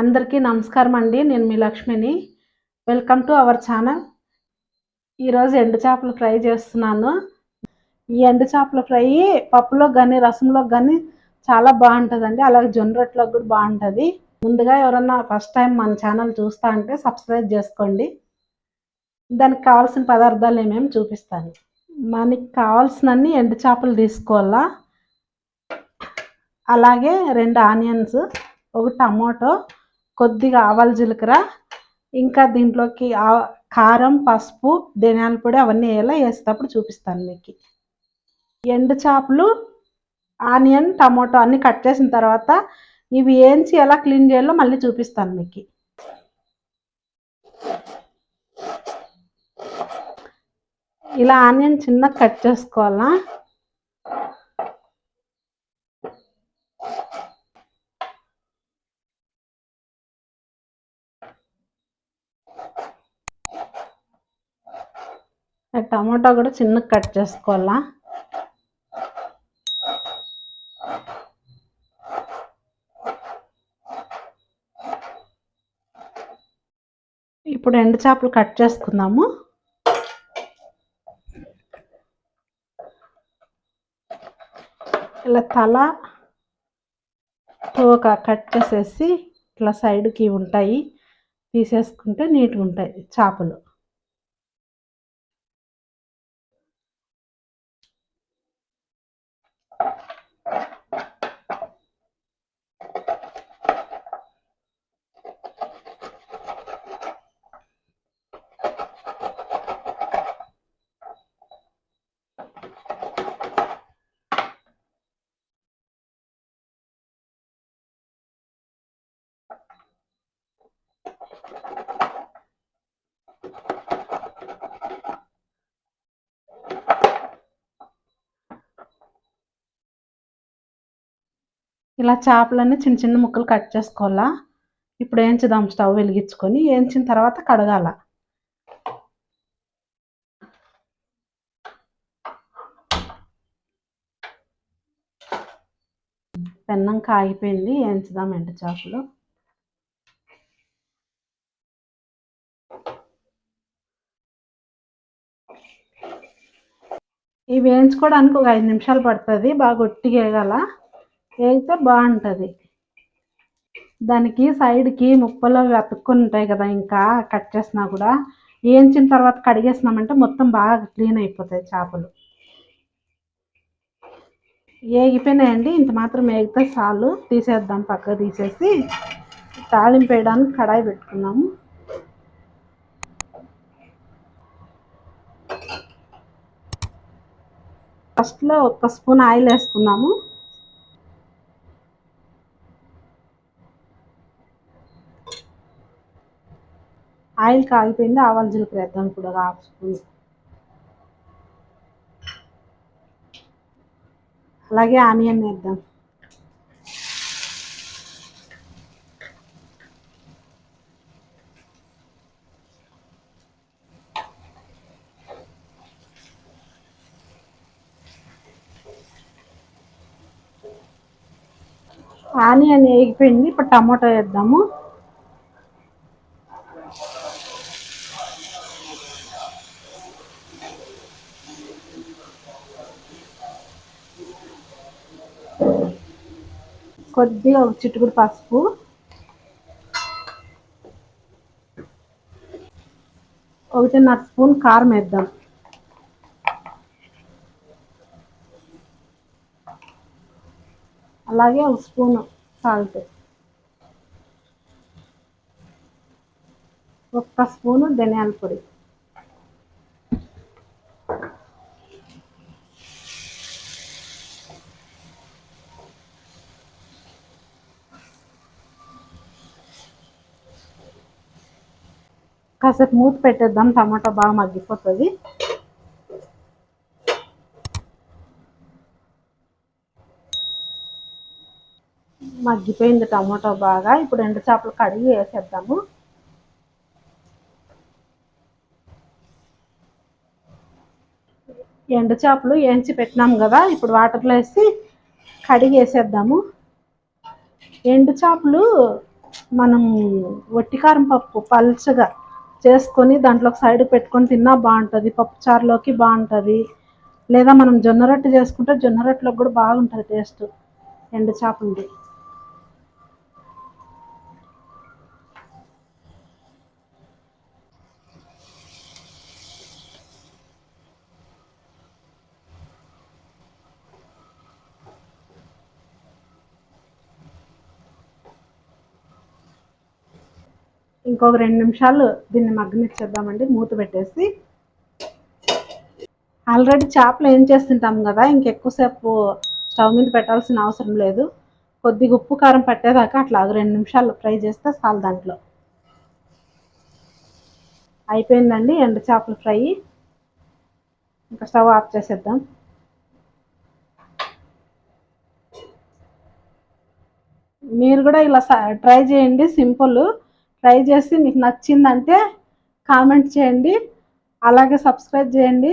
అందరికీ నమస్కారం అండి. నేను మీ లక్ష్మిని. వెల్కమ్ టు అవర్ ఛానల్ ఈరోజు ఎండు చేపలు ఫ్రై చేస్తున్నాను. ఈ ఎండు చేపల ఫ్రై పప్పులో కానీ రసంలో కానీ చాలా బాగుంటుందండి. అలాగే జొన్న రొట్టెలోకి కూడా బాగుంటుంది. ముందుగా ఎవరన్నా ఫస్ట్ టైం మన ఛానల్ చూస్తా అంటే సబ్స్క్రైబ్ చేసుకోండి. దానికి కావాల్సిన పదార్థాలు ఏమేమి చూపిస్తాను. మనకి కావాల్సినన్ని ఎండు చేపలు తీసుకోవాలా. అలాగే రెండు ఆనియన్స్ ఒక టమాటో కొద్దిగా ఆవాల జీలకర్ర ఇంకా దీంట్లోకి ఆ- కారం పసుపు ధనియాల పొడి అవన్నీ వేయాలా వేసేటప్పుడు చూపిస్తాను మీకు. ఎండు చేపలు ఆనియన్ టమాటో అన్నీ కట్ చేసిన తర్వాత ఇవి ఏంచి ఎలా క్లీన్ చేయాలో మళ్ళీ చూపిస్తాను మీకు. ఇలా ఆనియన్ చిన్న కట్ చేసుకోవాలా? టమాటా కూడా చిన్న కట్ చేసుకోవాలా? ఇప్పుడు ఎండు చేపలు కట్ చేసుకుందాము. ఇలా తల తోక కట్ చేసేసి ఇట్లా సైడ్కి ఉంటాయి. తీసేసుకుంటే నీట్గా ఉంటాయి చేపలు. ఇలా చేపలన్నీ చిన్న చిన్న ముక్కలు కట్ చేసుకోవాలా? ఇప్పుడు వేయించుదాం స్టవ్ వెలిగించుకొని వేయించిన తర్వాత కడగాల. పెన్నం కాగిపోయింది వేయించుదాం ఎండు చేపలు. ఇవి వేయించుకోవడానికి ఒక ఐదు నిమిషాలు పడుతుంది బాగా గట్టిగా వేయగల వేగితే బాగుంటుంది. దానికి సైడ్కి ముప్పలు అవి ఉంటాయి కదా ఇంకా కట్ చేసినా కూడా. వేయించిన తర్వాత కడిగేసినామంటే మొత్తం బాగా క్లీన్ అయిపోతాయి చేపలు. వేగిపోయినాయండి ఇంత మాత్రం వేగితే చాలు. తీసేద్దాం పక్కకు తీసేసి తాళింపు వేయడానికి కడాయి పెట్టుకున్నాము. ఫస్ట్లో ఒక స్పూన్ ఆయిల్ వేసుకున్నాము. ఆయిల్ కాగిపోయింది ఆవాల జీలకర్ర వేద్దాం ఇప్పుడు ఒక హాఫ్ స్పూన్ అలాగే ఆనియన్ వేద్దాం. ఆనియన్ వేగిపోయింది ఇప్పుడు టమాటో వేద్దాము. కొద్దిగా ఒక చిట్టుకుడు పసుపు. ఒకటిన్నర స్పూన్ కారం వేద్దాం. అలాగే ఒక స్పూన్ సాల్ట్. ఒక్క స్పూను ధనియాల పొడి. కాసేపు మూత పెట్టేద్దాం టమాటా బాగా మగ్గిపోతుంది. మగ్గిపోయింది టమాటో బాగా. ఇప్పుడు ఎండు చేపలు కడిగి వేసేద్దాము. ఎండు చేపలు వేయించి పెట్టినాం కదా ఇప్పుడు వాటర్లో వేసి కడిగి వేసేద్దాము. ఎండు చేపలు మనం వట్టికారం పప్పు పల్చగా చేసుకొని దాంట్లో ఒక సైడ్ పెట్టుకొని తిన్నా బాగుంటుంది. పప్పు చారులోకి బాగుంటుంది. లేదా మనం జొన్న రొట్టె చేసుకుంటే జొన్న రొట్టెలోకి కూడా బాగుంటుంది టేస్ట్. ఎండు చేపండి ఇంకొక రెండు నిమిషాలు దీన్ని మగ్గనిచ్చేద్దామండి మూత పెట్టేసి. ఆల్రెడీ చేపలు ఏం చేస్తుంటాం కదా ఇంకెక్కువసేపు స్టవ్ మీద పెట్టాల్సిన అవసరం లేదు. కొద్దిగా ఉప్పు కారం పట్టేదాకా అట్లా రెండు నిమిషాలు ఫ్రై చేస్తే చాలు దాంట్లో. అయిపోయిందండి ఎండు చేపల ఫ్రై. ఇంకా స్టవ్ ఆఫ్ చేసేద్దాం. మీరు కూడా ఇలా ట్రై చేయండి సింపుల్. ట్రై చేసి మీకు నచ్చిందంటే కామెంట్ చేయండి. అలాగే సబ్స్క్రైబ్ చేయండి.